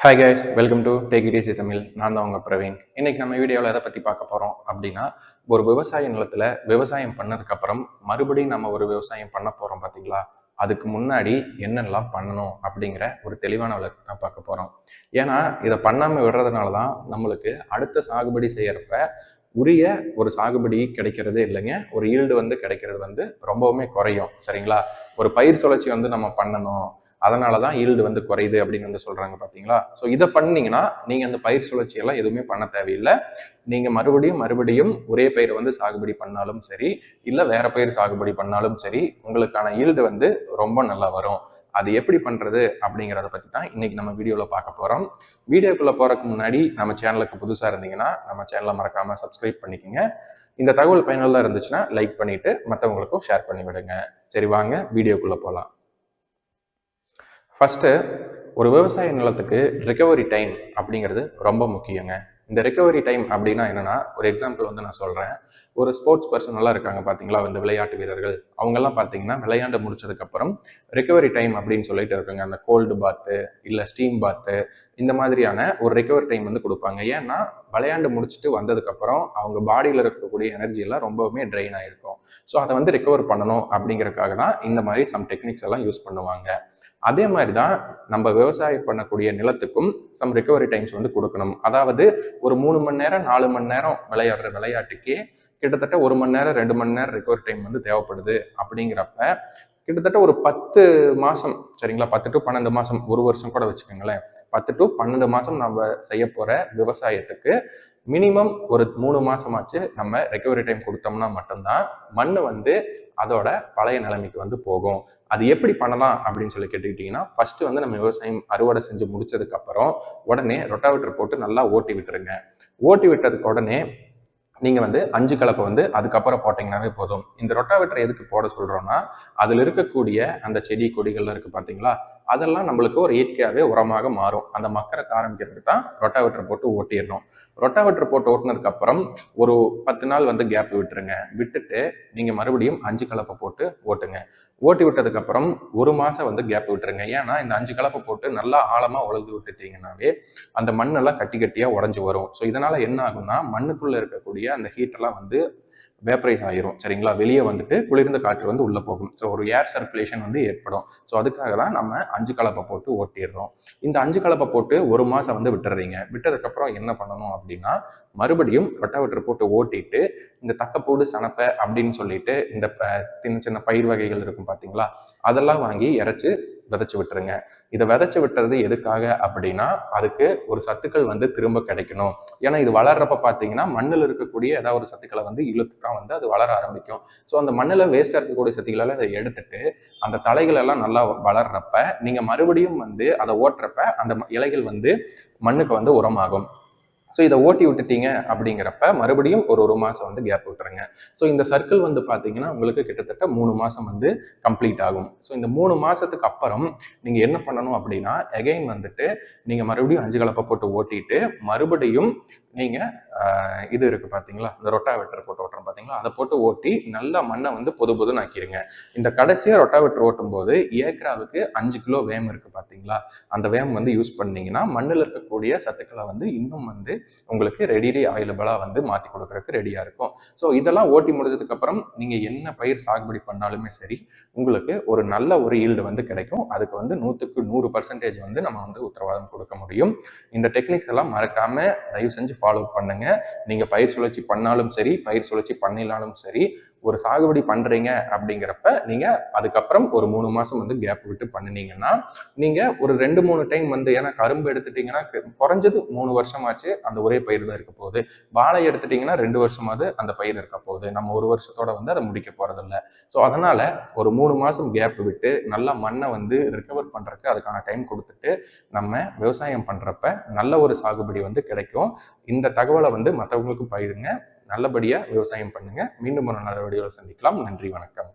Hi guys welcome to take it easy Tamil நான் தான் உங்கள் பிரவீன். இன்னைக்கு நம்ம வீடியோவில் எதை பற்றி பார்க்க போகிறோம் அப்படின்னா ஒரு விவசாய நிலத்தில் விவசாயம் பண்ணதுக்கப்புறம் மறுபடியும் நம்ம ஒரு விவசாயம் பண்ண போகிறோம் பார்த்தீங்களா அதுக்கு முன்னாடி என்னெல்லாம் பண்ணணும் அப்படிங்கிற ஒரு தெளிவான விளக்கு தான் பார்க்க போகிறோம் ஏன்னா இதை பண்ணாமல் விடுறதுனால தான் நம்மளுக்கு அடுத்த சாகுபடி செய்கிறப்ப உரிய ஒரு சாகுபடி கிடைக்கிறதே இல்லைங்க. ஒரு ஈல்டு வந்து கிடைக்கிறது வந்து ரொம்பவுமே குறையும். சரிங்களா? ஒரு பயிர் சுழற்சி வந்து நம்ம பண்ணணும் அதனால தான் ஈல்டு வந்து குறையுது அப்படின்னு வந்து சொல்கிறாங்க பார்த்தீங்களா ஸோ இதை பண்ணிங்கன்னா நீங்கள் அந்த பயிர் சுழற்சியெல்லாம் எதுவுமே பண்ண தேவையில்லை. நீங்கள் மறுபடியும் மறுபடியும் ஒரே பயிரை வந்து சாகுபடி பண்ணாலும் சரி இல்லை வேற பயிர் சாகுபடி பண்ணாலும் சரி உங்களுக்கான ஈல்டு வந்து ரொம்ப நல்லா வரும். அது எப்படி பண்ணுறது அப்படிங்கிறத பற்றி தான் இன்றைக்கி நம்ம வீடியோவில் பார்க்க போகிறோம் வீடியோக்குள்ளே போகிறதுக்கு முன்னாடி நம்ம சேனலுக்கு புதுசாக இருந்தீங்கன்னா நம்ம சேனலை மறக்காமல் சப்ஸ்கிரைப் பண்ணிக்கோங்க. இந்த தகவல் பயனுள்ளதாக இருந்துச்சுன்னா லைக் பண்ணிவிட்டு மற்றவங்களுக்கும் ஷேர் பண்ணி விடுங்க சரி வாங்க வீடியோக்குள்ளே போகலாம் ஃபஸ்ட்டு ஒரு விவசாய நிலத்துக்கு ரிகவரி டைம் அப்படிங்கிறது ரொம்ப முக்கியங்க. இந்த ரிகவரி டைம் அப்படின்னா என்னென்னா ஒரு எக்ஸாம்பிள் வந்து நான் சொல்கிறேன் ஒரு ஸ்போர்ட்ஸ் பர்சனெல்லாம் இருக்காங்க பார்த்தீங்களா இந்த விளையாட்டு வீரர்கள். அவங்கெல்லாம் பார்த்தீங்கன்னா விளையாண்டு முடிச்சதுக்கப்புறம் ரிகவரி டைம் அப்படின்னு சொல்லிட்டு இருக்காங்க. அந்த கோல்டு பாத்து இல்லை ஸ்டீம் பாத்து இந்த மாதிரியான ஒரு ரிகவரி டைம் வந்து கொடுப்பாங்க. ஏன்னா விளையாண்டு முடிச்சுட்டு வந்ததுக்கப்புறம் அவங்க பாடியில் இருக்கக்கூடிய எனர்ஜி எல்லாம் ரொம்பவுமே ட்ரெயின் ஆகிருக்கும் ஸோ அதை வந்து ரிகவர் பண்ணணும் அப்படிங்கிறதுக்காக தான் இந்த மாதிரி சம் டெக்னிக்ஸ் எல்லாம் யூஸ் பண்ணுவாங்க. அதே மாதிரி தான் நம்ம விவசாயம் பண்ணக்கூடிய நிலத்துக்கும் சம் ரிகவரி டைம்ஸ் வந்து கொடுக்கணும். அதாவது ஒரு மூணு மணி நேரம் நாலு மணி நேரம் விளையாடுற விளையாட்டுக்கே கிட்டத்தட்ட ஒரு மணி நேரம் ரெண்டு மணி நேரம் ரிகவரி டைம் வந்து தேவைப்படுது அப்படிங்கிறப்ப கிட்டத்தட்ட ஒரு பத்து மாதம் சரிங்களா? பத்து டு பன்னெண்டு மாதம் ஒரு வருஷம் கூட வச்சுக்கோங்களேன். பத்து டு பன்னெண்டு மாதம் நம்ம செய்ய போகிற விவசாயத்துக்கு மினிமம் ஒரு மூணு மாதமாச்சு நம்ம ரெக்கவரி டைம் கொடுத்தோம்னா மட்டும்தான் மண் வந்து அதோட பழைய நிலைமைக்கு வந்து போகும். அது எப்படி பண்ணலாம் அப்படின்னு சொல்லி கேட்டுக்கிட்டிங்கன்னா ஃபஸ்ட்டு வந்து நம்ம விவசாயம் அறுவடை செஞ்சு முடிச்சதுக்கப்புறம் உடனே ரொட்டாவிட்டர் போட்டு நல்லா ஓட்டி விட்டுருங்க. ஓட்டி விட்டதுக்கு உடனே நீங்கள் வந்து அஞ்சு கலப்பை வந்து அதுக்கப்புறம் போட்டிங்கனாவே போதும். இந்த ரொட்டாவேட்டர் எதுக்கு போட சொல்கிறோன்னா அதில் இருக்கக்கூடிய அந்த செடி கொடிகள்லாம் இருக்குது பார்த்தீங்களா அதெல்லாம் நம்மளுக்கு ஒரு இயற்கையாகவே உரமாக மாறும். அந்த மக்கரத்தை ஆரம்பிக்கிறதுக்கு தான் ரொட்டாவேட்டர் போட்டு ஓட்டிடணும். ரொட்டாவேட்டர் போட்டு ஓட்டினதுக்கப்புறம் ஒரு பத்து நாள் வந்து கேப் விட்டுருங்க. விட்டுட்டு நீங்கள் மறுபடியும் அஞ்சு கலப்பை போட்டு ஓட்டுங்க. ஓட்டி விட்டதுக்கப்புறம் ஒரு மாதம் வந்து கேப் விட்டுருங்க. ஏன்னா இந்த அஞ்சு கலப்பை போட்டு நல்லா ஆழமாக உழுது விட்டுட்டிங்கனாவே அந்த மண்ணெல்லாம் கட்டி கட்டியாக உடஞ்சி வரும். ஸோ இதனால் என்ன ஆகும்னா மண்ணுக்குள்ளே இருக்கக்கூடிய அந்த ஹீட்டெல்லாம் வந்து வேப்பரைஸ் ஆயிரும் சரிங்களா? வெளியே வந்துட்டு குளிர்ந்த காற்று வந்து உள்ளே போகும். ஸோ ஒரு ஏர் சர்க்குலேஷன் வந்து ஏற்படும். ஸோ அதுக்காக தான் நம்ம அஞ்சு கலப்பை போட்டு ஓட்டிடுறோம். இந்த அஞ்சு கலப்பை போட்டு ஒரு மாதம் வந்து விட்டுறீங்க. விட்டதுக்கப்புறம் என்ன பண்ணணும் அப்படின்னா மறுபடியும் ரொட்டாவெட்டர் போட்டு ஓட்டிட்டு இந்த தக்கப்போடு சனப்பை அப்படின்னு சொல்லிட்டு இந்த சின்ன சின்ன பயிர் வகைகள் இருக்கும் பார்த்தீங்களா அதெல்லாம் வாங்கி இறச்சி விதைச்சி விட்டுருங்க. இதை விதைச்சி விட்டுறது எதுக்காக அப்படின்னா அதுக்கு ஒரு சத்துக்கள் வந்து திரும்ப கிடைக்கணும். ஏன்னா இது வளர்றப்ப பார்த்தீங்கன்னா மண்ணில் இருக்கக்கூடிய ஏதாவது ஒரு சத்துக்களை வந்து இழுத்து தான் வந்து அது வளர ஆரம்பிக்கும். ஸோ அந்த மண்ணில் வேஸ்ட்டாக இருக்கக்கூடிய சத்துக்களெல்லாம் இதை எடுத்துட்டு அந்த தலைகள் எல்லாம் நல்லா வளர்றப்ப நீங்கள் மறுபடியும் வந்து அதை ஓட்டுறப்ப அந்த இலைகள் வந்து மண்ணுக்கு வந்து உரமாகும். ஸோ இதை ஓட்டி விட்டுட்டீங்க அப்படிங்கிறப்ப மறுபடியும் ஒரு ஒரு மாதம் வந்து கேப் விட்டுருங்க. ஸோ இந்த சர்க்கிள் வந்து பார்த்தீங்கன்னா உங்களுக்கு கிட்டத்தட்ட மூணு மாதம் வந்து கம்ப்ளீட் ஆகும். ஸோ இந்த மூணு மாதத்துக்கு அப்புறம் நீங்கள் என்ன பண்ணணும் அப்படின்னா எகைன் வந்துட்டு நீங்கள் மறுபடியும் அஞ்சு கலப்பை போட்டு ஓட்டிட்டு மறுபடியும் நீங்கள் இது இருக்குது பார்த்தீங்களா இந்த ரொட்டாவெட்டர் போட்டு ஓட்டுறோம் பார்த்தீங்களா அதை போட்டு ஓட்டி நல்லா மண்ணை வந்து பொது பொதுன்னு ஆக்கிடுங்க இந்த கடைசியாக ரொட்டாவெட்டர் ஓட்டும் போது ஏக்கராவுக்கு அஞ்சு கிலோ வேம் இருக்குது பார்த்தீங்களா அந்த வேம் வந்து யூஸ் பண்ணிங்கன்னா மண்ணில் இருக்கக்கூடிய சத்துக்களை வந்து இன்னும் வந்து உங்களுக்கு ரெடிலி அவைலபிளாக வந்து மாற்றி கொடுக்குறதுக்கு ரெடியாக இருக்கும். ஸோ இதெல்லாம் ஓட்டி முடிஞ்சதுக்கப்புறம் நீங்கள் என்ன பயிர் சாகுபடி பண்ணாலுமே சரி உங்களுக்கு ஒரு நல்ல ஒரு ஈல்டு வந்து கிடைக்கும். அதுக்கு வந்து நூற்றுக்கு நூறு பர்சன்டேஜ் வந்து நம்ம வந்து உத்தரவாதம் கொடுக்க முடியும். இந்த டெக்னிக்ஸ் எல்லாம் மறக்காமல் தயவு செஞ்சு ஃபாலோ பண்ணுங்கள் நீங்கள் பயிர் சுழற்சி பண்ணாலும் சரி பயிர் சுழற்சி பண்ணினாலும் சரி ஒரு சாகுபடி பண்ணுறீங்க அப்படிங்கிறப்ப நீங்கள் அதுக்கப்புறம் ஒரு மூணு மாதம் வந்து கேப் விட்டு பண்ணினீங்கன்னா நீங்கள் ஒரு ரெண்டு மூணு டைம் வந்து ஏன்னா கரும்பு எடுத்துட்டிங்கன்னா குறைஞ்சது மூணு வருஷமாச்சு அந்த ஒரே பயிர் தான் இருக்க போகுது. வாழை எடுத்துட்டிங்கன்னா ரெண்டு வருஷமாவது அந்த பயிர் இருக்க போகுது. நம்ம ஒரு வருஷத்தோட வந்து அதை முடிக்க போகிறதில்ல ஸோ அதனால் ஒரு மூணு மாதம் கேப் விட்டு நல்லா மண்ணை வந்து ரிகவர் பண்ணுறதுக்கு அதுக்கான டைம் கொடுத்துட்டு நம்ம விவசாயம் பண்ணுறப்ப நல்ல ஒரு சாகுபடி வந்து கிடைக்கும். இந்த தகவலை வந்து மற்றவங்களுக்கும் பயிருங்க நல்லபடியாக விவசாயம் பண்ணுங்கள் மீண்டும் ஒரு நல்ல வீடியோவில் சந்திக்கலாம். நன்றி வணக்கம்.